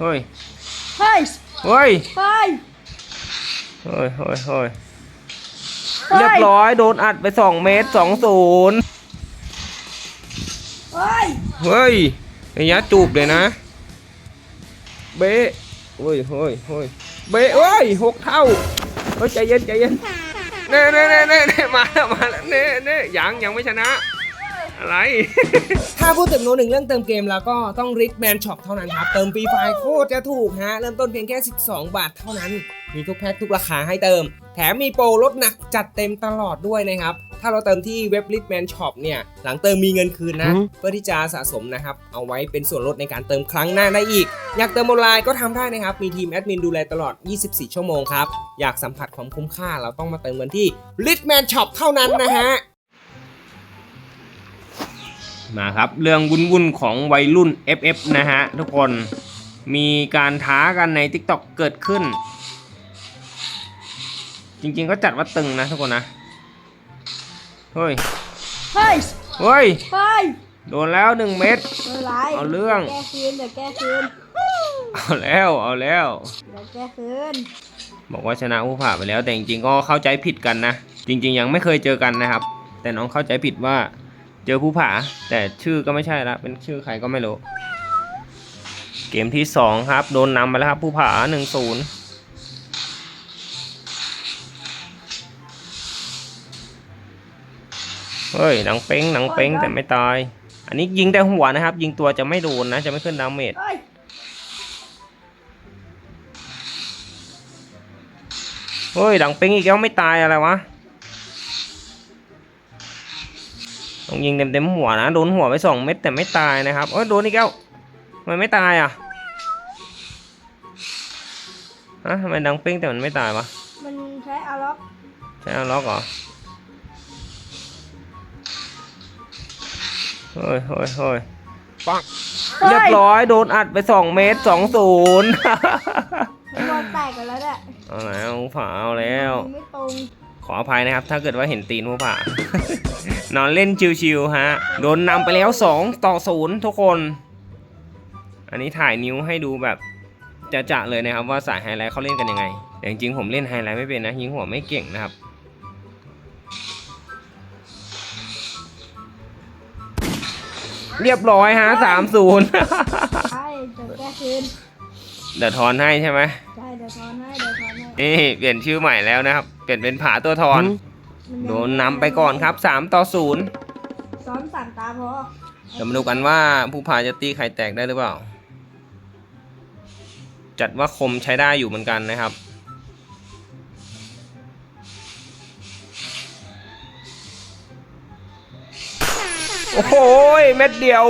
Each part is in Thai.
เฮ้ยเฮ้ย เฮ้ย เฮ้ย เฮ้ย เฮ้ยเฮ้ยเฮ้ยเรียบร้อยโดนอัดไปสองเมตรสองศูนย์เฮ้ย เฮ้ยระยะจูบเลยนะ เบ๊ะเฮ้ยเฮ้ยเฮ้ยเบ๊ะเฮ้ยหกเท่า เฮ้ยใจเย็นใจเย็นเน่เน่เน่เน่เน่มาแล้วมาแล้วเน่เน่ยังยังไม่ชนะ อะไร ถ้าพูดถึงโนหนึ่งเรื่องเติมเกมแล้วก็ต้อง Rich Man Shop เท่านั้นครับ เติมฟรีไฟล์โคตรจะถูกฮะ เริ่มต้นเพียงแค่ 12 บาทเท่านั้น มีทุกแพ็คทุกราคาให้เติม แถมมีโปรลดหนักจัดเต็มตลอดด้วยนะครับ ถ้าเราเติมที่เว็บ Rich Man Shop เนี่ย หลังเติมมีเงินคืนนะ เพื่อที่จะสะสมนะครับ เอาไว้เป็นส่วนลดในการเติมครั้งหน้าได้อีก อยากเติมออนไลน์ก็ทำได้นะครับ มีทีมแอดมินดูแลตลอด 24 ชั่วโมงครับ อยากสัมผัสความคุ้มค่าเราต้องมาเติมกันที่ Rich Man Shop เท่านั้นนะฮะ มาครับ เรื่องวุ่นๆของวัยรุ่น FF นะฮะทุกคนมีการท้ากันใน TikTok เกิดขึ้น จริงๆก็จัดว่าตึงนะทุกคนนะ เฮ้ย เฮ้ย เฮ้ย เฮ้ย โดนแล้วหนึ่งเม็ดไม่เป็นไรเอาเรื่อง แก้คืนเดี๋ยวแก้คืน เอาแล้ว เอาแล้ว เดี๋ยวแก้คืน บอกว่าชนะผู้ผ่าไปแล้วแต่จริงๆก็เข้าใจผิดกันนะ จริง ๆ ยังไม่เคยเจอกันนะครับ แต่น้องเข้าใจผิดว่า เจอผู้ผ่าแต่ชื่อก็ไม่ใช่ละเป็นชื่อใครก็ไม่รู้ เกมที่2ครับ โดนนำไปแล้วครับผู้ผ่า1-0เฮ้ยหนังเป้งหนังเป้งแต่ไม่ตาย อันนี้ยิงแต่หัวนะครับ ยิงตัวจะไม่โดนนะ จะไม่ขึ้นดาเมจเฮ้ยเฮ้ยดังเป้งอีกแล้วไม่ตายอะไรวะ ต้องยิงเต็มเต็มๆหัวนะ โดนหัวไปสองเม็ดแต่ไม่ตายนะครับเอ้ยโดนอีกแล้วทำไมไม่ตายอะฮะทำไมดังเป้งแต่มันไม่ตายวะ มันใช้อาล็อก ใช่เอาล็อกเหรอเฮ้ยเฮ้ยเฮ้ยปังเรียบร้อยโดนอัดไปสองเมตรสองศูนย์บอลแตกกันแล้วเนี่ยเอาแล้วผาเอาแล้วยิงไม่ตรงข ออภัยนะครับ ถ้าเกิดว่าเห็นตีนผู้ผ่านอนเล่นชิวๆฮะ โดนนำไปแล้ว 2 ต่อ 0 ทุกคน อันนี้ถ่ายนิ้วให้ดูแบบจะจะๆเลยนะครับว่าสายไฮไลท์เขาเล่นกันยังไง แต่จริงๆผมเล่นไฮไลท์ไม่เป็นนะ ยิงหัวไม่เก่งนะครับเรียบร้อยฮะ3-0ใช่เดี๋ยวแก้คืนเดี๋ยวทอนให้ใช่ไหมใช่เดี๋ยวทอนให้เดี๋ยวทอ นให้นี่เปลี่ยนชื่อใหม่แล้วนะครับ เปลี่ยนเป็นผาตัวทอนมัยังโดนนำไปก่อนครับ3ต่อ0ซ้อมสามตาพอเดี๋ยวมาดูกันว่าผู้พาจะตีไข่แตกได้หรือเปล่า จัดว่าคมใช้ได้อยู่เหมือนกันนะครับโอ้โหเม็ดเดียว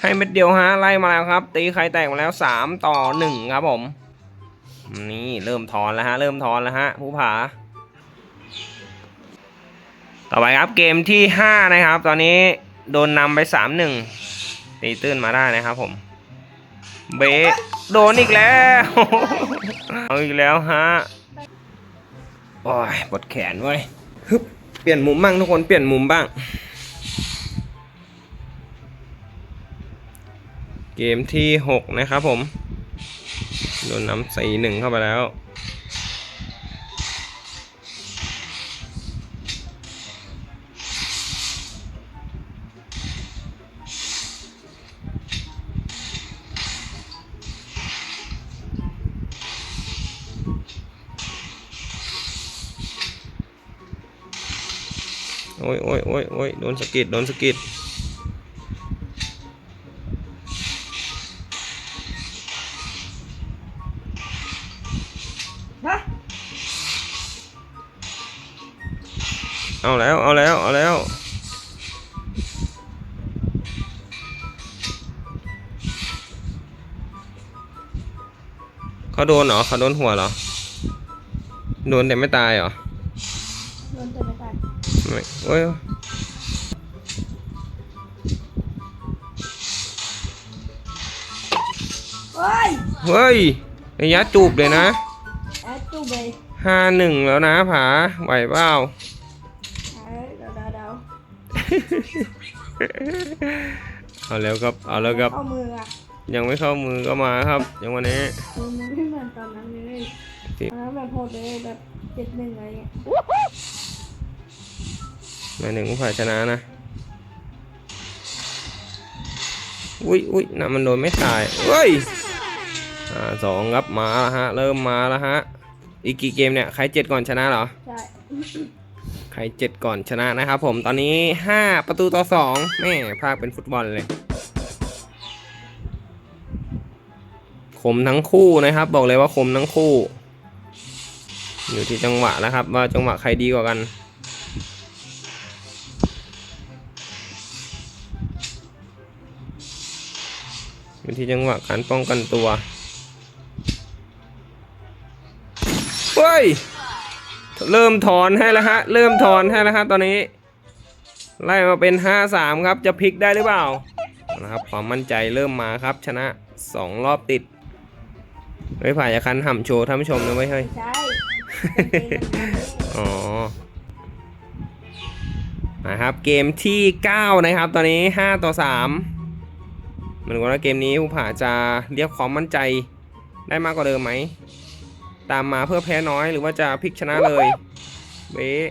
ให้เม็ดเดียวฮะไล่มาแล้วครับ ตีไข่แตกมาแล้ว3ต่อ1ครับผม นี่เริ่มถอนแล้วฮะ เริ่มถอนแล้วฮะผู้ผา ต่อไปครับเกมที่ 5 นะครับ ตอนนี้โดนนำไป 3-1 ตีตื้นมาได้นะครับผม เบะโดนอีกแล้ว เอาอีกแล้วฮะ โอ้ยปวดแขนเว้ยฮึบเปลี่ยนมุมบ้างทุกคนเปลี่ยนมุมบ้าง เกมที่ 6 นะครับผม โดนน้ำสีหนึ่งเข้าไปแล้ว โอ้ยโอ้ยโอ้ยโอ้ยโดนสะกิดโดนสะกิด เอาแล้ว เอาแล้ว เอาแล้ว เขาโดนเหรอ เขาโดนหัวเหรอ โดนแต่ไม่ตายเหรอ โดนแต่ไม่ตายไม่โอ้ยเฮ้ย เฮ้ยระยะจูบเลยนะ แอดจูเบย์ห้าหนึ่งแล้วนะผาไหวเปล่า เอาแล้วครับ เอาแล้วครับเอามืออะยังไม่เข้ามือก็มาครับอย่างวันนี้เออมันไม่เหมือนตอนนั้นเลยสิตอนนั้นแบบโหดเลยแบบเจ็ดหนึ่งอะไรเงี้ยหมายถึงฝ่ายชนะนะ อุ้ยอุ้ยน่ะมันโดนไม่ตายเฮ้ยอ่าสองครับมาแล้วฮะ เริ่มมาแล้วฮะ อีกกี่เกมเนี่ย ใครเจ็ดก่อนชนะเหรอ ใช่ ใครเจ็ดก่อนชนะนะครับผมตอนนี้ห้าประตูต่อสองแม่ภาคเป็นฟุตบอลเลยคมทั้งคู่นะครับ บอกเลยว่าคมทั้งคู่ อยู่ที่จังหวะแล้วครับ ว่าจังหวะใครดีกว่ากันอยู่ที่จังหวะการป้องกันตัวเฮ้ย เริ่มถอนให้แล้วฮะ เริ่มถอนให้แล้วฮะตอนนี้ ไล่มาเป็น 5-3 ครับ จะพลิกได้หรือเปล่า นะครับความมั่นใจเริ่มมาครับชนะ 2 รอบติดไม่ผ่านจะคันห่ำโชว์ท่านผู้ชมนะไม่ใช่ยใช่เป็นเกมมันนะอ๋อนะครับเกมที่ 9 นะครับ ตอนนี้ 5 ต่อ 3 เหมือนกันว่าเกมนี้ผู้ผ่าจะเรียกความมั่นใจได้มากกว่าเดิมไหม ตามมาเพื่อแพ้น้อยหรือว่าจะพลิกชนะเลยเบะ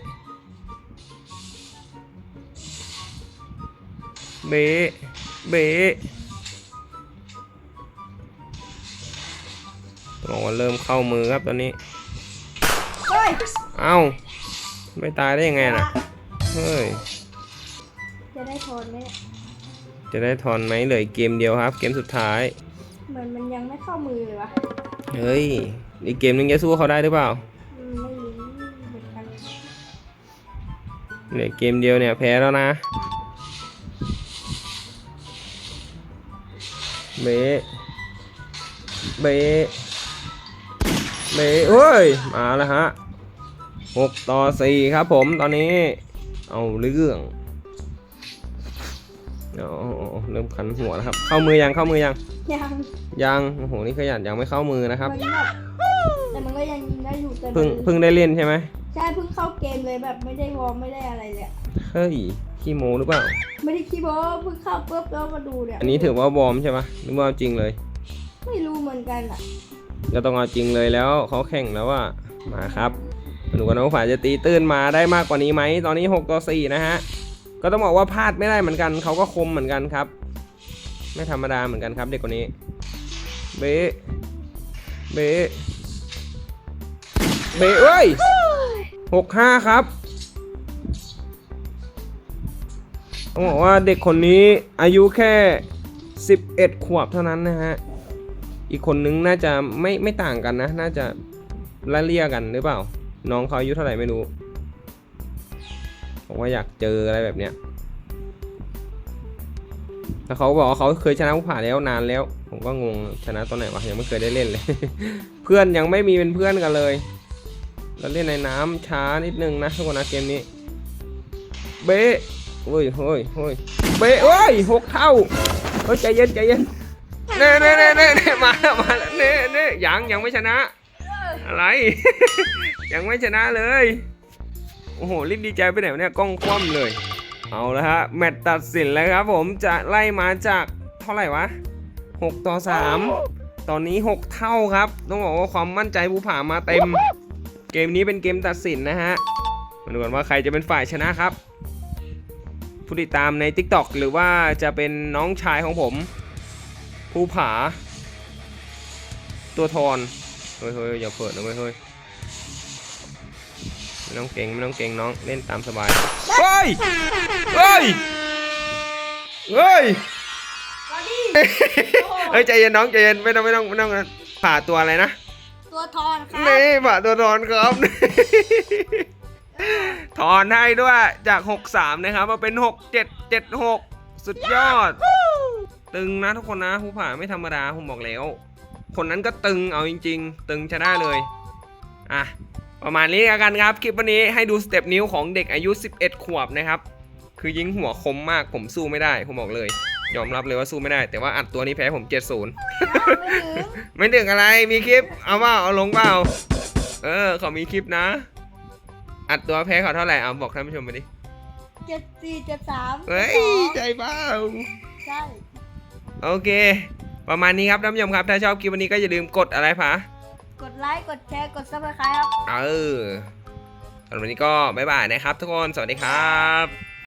เบะเบะต้องบอกว่าเริ่มเข้ามือครับตอนนี้เฮ้ยเอ้า ไม่ตายได้ยังไงน่ะ เฮ้ย จะได้ทนไหมเนี่ยจะได้ทอนไหมเหลืออีกเกมเดียวครับ เกมสุดท้าย เหมือนมันยังไม่เข้ามือเลยวะ เฮ้ยอีกเกมนึงจะสู้เขาได้หรือเปล่าเหมือนกันเหลือเกมเดียวเนี่ยแพ้แล้วนะเบะเบะเบะเฮ้ย มาแล้วฮะหกต่อสี่ครับผมตอนนี้ เอาเรื่องเอา เริ่มคันหัวแล้วครับ เข้ามือยังเข้ามือยังยังยังโอ้โหนี่ขยันยังไม่เข้ามือนะครับมันแบบแต่มันก็ยังยิงได้อยู่แต่มันเพิ่งเพิ่งได้เล่นใช่ไหมใช่เพิ่งเข้าเกมเลยแบบไม่ได้วอร์มไม่ได้อะไรเลยอะเฮ้ยขี้โมหรือเปล่า ไม่ได้คิดว่าเพิ่งเข้าปุ๊บแล้วมาดูเนี่ยอันนี้ถือว่าวอร์มใช่ปะหรือว่าเอาจริงเลยไม่รู้เหมือนกันอะก็ต้องเอาจริงเลยแล้วเขาแข่งแล้วว่ามาครับมาดูกันว่าฝ่ายจะตีตื้นมาได้มากกว่านี้ไหมตอนนี้6ต่อ4นะฮะ ก็ต้องบอกว่าพลาดไม่ได้เหมือนกันเขาก็คมเหมือนกันครับ ไม่ธรรมดาเหมือนกันครับเด็กคนนี้ เบะเบะเบะเอ้ยหกห้าครับต้องบอกว่าเด็กคนนี้อายุแค่ 11 ขวบเท่านั้นนะฮะ อีกคนนึงน่าจะไม่ไม่ต่างกันนะ น่าจะละเลี่ยกันหรือเปล่า น้องเขาอายุเท่าไหร่ไม่รู้ บอกว่าอยากเจออะไรแบบเนี้ยแล้วเขาบอกว่าเขาเคยชนะผู้ผ่าแล้วนานแล้ว ผมก็งงชนะตอนไหนวะยังไม่เคยได้เล่นเลย เพื่อนยังไม่มีเป็นเพื่อนกันเลยเราเล่นในน้ำช้านิดนึงนะทุกคนนะเกมนี้ เบ๊เฮ้ยเฮ้ยเฮ้ยเบ๊เฮ้ยหกเท่าเฮ้ยใจเย็นใจเย็นเน่เน่เน่เน่เน่มาแล้วมาแล้วเน่เน่ยังยังไม่ชนะ อะไร ยังไม่ชนะเลย โอ้โหรีบดีใจไปไหนวะเนี่ยกล้องคว่ำเลย เอาละฮะแมตช์ตัดสินแล้วครับผมจะไล่มาจากเท่าไหร่วะ 6 ต่อ 3 ตอนนี้ 6 เท่าครับ ต้องบอกว่าความมั่นใจภูผามาเต็ม เกมนี้เป็นเกมตัดสินนะฮะมาดูกันว่าใครจะเป็นฝ่ายชนะครับ ผู้ติดตามใน TikTok หรือว่าจะเป็นน้องชายของผมภูผา ตัวทอนเฮ้ยเฮ้ยอย่าเปิดนะเฮ้ย ไม่ต้องเก่งไม่ต้องเก่งน้องเล่นตามสบายเฮ้ยเฮ้ยเฮ้ยมาดิเฮ้ยใจเย็นน้องใจเย็นไม่ต้องไม่ต้องไม่ต้องผ่าตัวอะไรนะตัวทอนครับนี่ผ่าตัวทอนครับถอนให้ด้วยจาก 63 นะครับมาเป็น 6776 สุดยอด ตึงนะทุกคนนะผู้ผ่าไม่ธรรมดาผมบอกแล้ว คนนั้นก็ตึงเอาจริง ๆ ตึงชนะเลย อะ ประมาณนี้แล้วกันครับ คลิปวันนี้ให้ดูสเต็ปนิ้วของเด็กอายุ 11 ขวบนะครับ คือยิงหัวคมมากผมสู้ไม่ได้ ผมบอกเลย ยอมรับเลยว่าสู้ไม่ได้ แต่ว่าอัดตัวนี้แพ้ผม 70 ไม่ถึงไม่ถึงอะไรมีคลิป เอาเปล่าเอาลงเปล่าเออเขามีคลิปนะ อัดตัวแพ้เขาเท่าไหร่เอาบอกท่านผู้ชมไปดิเจ็ดสี่เจ็ดสามเฮ้ยใจเปล่าใช่โอเคปประมาณนี้ครับท่านผู้ชมครับ ถ้าชอบคลิปวันนี้ก็อย่าลืมกดอะไรพะ กดไลค์ กดแชร์ กดซับสไครต์ครับ เออสำหรับวันนี้ก็บ๊ายบายนะครับทุกคน สวัสดีครับ